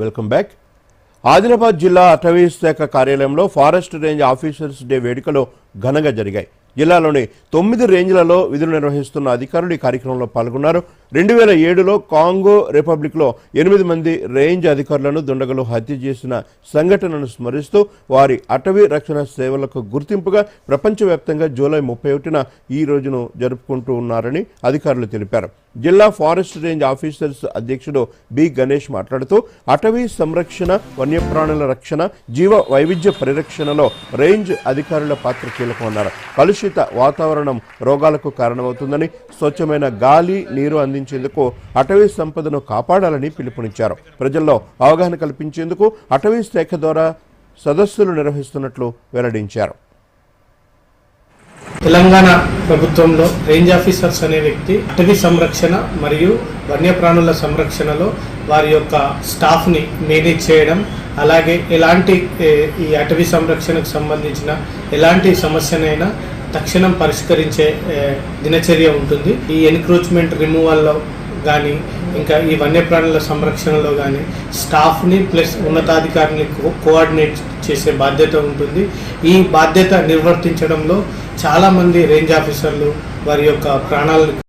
Welcome back. Adilabad జిల్లా అటవీ శాఖ కార్యాలయంలో ఫారెస్ట్ రేంజ్ ఆఫీసర్స్ డే వేడుకలు ఘనంగా జరిగాయి. జిల్లాలోని తొమ్మిది రేంజ్లలో విధులు నిర్వహిస్తున్న అధికారులు ఈ కార్యక్రమంలో పాల్గొన్నారు. రెండు వేల ఏడులో కాంగో రిపబ్లిక్లో ఎనిమిది మంది రేంజ్ అధికారులను దుండగలు హత్య చేసిన సంఘటనను స్మరిస్తూ వారి అటవీ రక్షణ సేవలకు గుర్తింపుగా ప్రపంచవ్యాప్తంగా జూలై ముప్పై ఒకటిన ఈ రోజును జరుపుకుంటూ ఉన్నారని అధికారులు తెలిపారు. జిల్లా ఫారెస్ట్ రేంజ్ ఆఫీసర్స్ అధ్యక్షుడు బి. గణేష్ మాట్లాడుతూ అటవీ సంరక్షణ వన్యప్రాణుల రక్షణ జీవ వైవిధ్య పరిరక్షణలో రేంజ్ అధికారుల పాత్ర కీలకమన్నారు. కలుషిత వాతావరణం రోగాలకు కారణమవుతుందని స్వచ్ఛమైన గాలి నీరు అందించేందుకు అటవీ సంపదను కాపాడాలని పిలుపునిచ్చారు. ప్రజల్లో అవగాహన కల్పించేందుకు అటవీ శాఖ ద్వారా సదస్సులు నిర్వహిస్తున్నట్లు వెల్లడించారు. తెలంగాణ ప్రభుత్వంలో రేంజ్ ఆఫీసర్స్ అనే వ్యక్తి అటవీ సంరక్షణ మరియు వన్యప్రాణుల సంరక్షణలో వారి యొక్క స్టాఫ్ని మేనేజ్ చేయడం అలాగే ఎలాంటి ఈ అటవీ సంరక్షణకు సంబంధించిన ఎలాంటి సమస్యనైనా తక్షణం పరిష్కరించే దినచర్య ఉంటుంది. ఈ ఎన్క్రోచ్మెంట్ రిమూవల్లో కానీ ఇంకా ఈ వన్యప్రాణుల సంరక్షణలో కానీ స్టాఫ్ని ప్లస్ ఉన్నతాధికారిని కోఆర్డినేట్ చేసే బాధ్యత ఉంటుంది. ఈ బాధ్యత నిర్వర్తించడంలో చాలామంది రేంజ్ ఆఫీసర్లు వారి యొక్క ప్రాణాలను